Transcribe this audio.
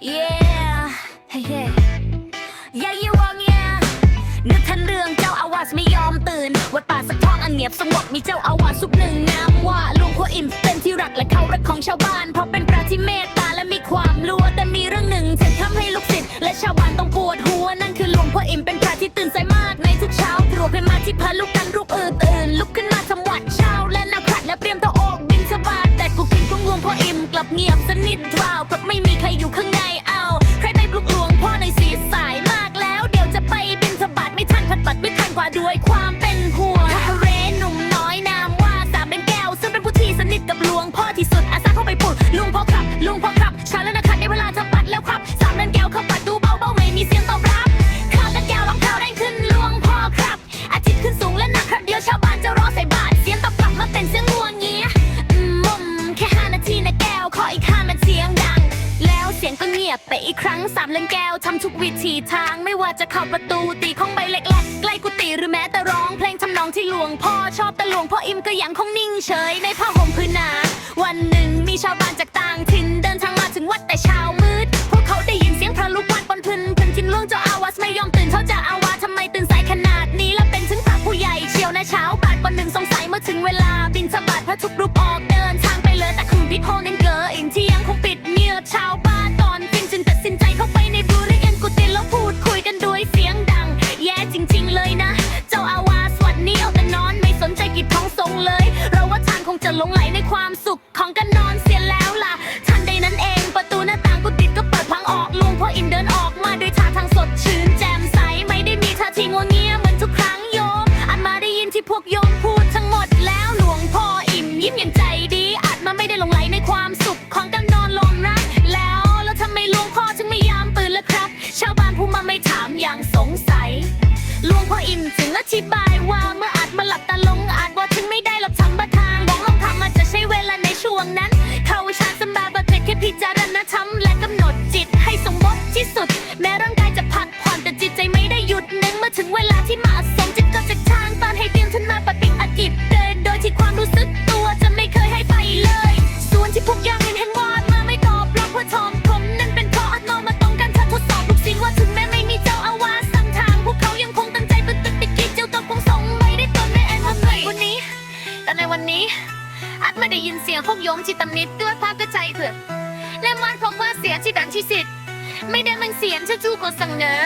yeah hey hey yeah you want yeah นึกทันเรื่องเจ้าอาวาสไม่ยอมตื่น วัดป่าสักท้องอันเงียบสงบมีเจ้าอาวาสสุกหนึ่งนามว่าลวงพ่ออิ่มเป็นที่รักและเขารักของชาวบ้าน เพราะเป็นพระที่เมตตาและมีความรู้แต่มีเรื่องหนึ่งที่ทำให้ลูกศิษย์และชาวบ้านต้องปวดหัวนั่นคือหลวงพ่ออิ่มเป็นพระที่ตื่นสายมากในทุกเช้าตรวจขึ้นมาที่พระลูกกันรูป ลับเงียบสนิทวาวเพราะไม่มีใครอยู่ข้างใน เสียงก็เงียบไปอีกครั้งสามเล่งแก้วทำทุกวิธีทางไม่ว่าจะเข้าประตูตีของใบเล็กๆใกล้กุฏิหรือแม้แต่ร้องเพลงทำนองที่หลวงพ่อชอบแต่หลวงพ่ออิมก็ยังคงนิ่งเฉยในผ้าห่มพื้นหนาวันหนึ่งมีชาวบ้านจากต่างถิ่นเดินทางมาถึงวัดแต่เช้ามืด พวกเขาได้ยินเสียงพระลูกวัดบนพื้นพื้นทินหลวงเจ้าอาวาสไม่ยอมตื่นเขาจะอาวาสทำไมตื่นสายขนาดนี้และเป็นถึงพระผู้ใหญ่เชียวนะเช้าบาทวันหนึ่งสงสัยเมื่อถึงเวลาบินสบาทพระทุกรูป จริง ๆ เลยนะ เจ้าอาวาสวันนี้เอาแต่นอนไม่สนใจกิจของสงเลย เราว่าท่านคงจะหลงไหลในความสุขของการนอนเสียแล้วล่ะทันใดนั้นเองประตูหน้าต่างกุฏิก็เปิดพังออกลวงพ่ออินเดินออกมาด้วยท่าทางสดชื่นแจ่มใสไม่ได้มีท่าทีงวงเงียเหมือนทุกครั้งโยมอาจมาได้ยินที่พวกโยมพูดทั้งหมดแล้วหลวงพ่ออิ่มยิ้มอย่างใจดีอาจมาไม่ได้หลงไหลในความสุขของการนอนลงรักแล้วแล้วทำไมหลวงพ่อถึงไม่ยามตื่นล่ะครับ ชาวบ้านผู้มาไม่ถามอย่างสงสัย หลวงพ่ออิ่มจึงอธิบายว่าเมื่อาได้ยินเสียงพวกโยมที่ตำหนิด้วยภาพกระใจเถื่อนและมันพบว่าเสียงที่ดังที่สุดไม่ได้มันเสียงที่จูก็สั่งเนอ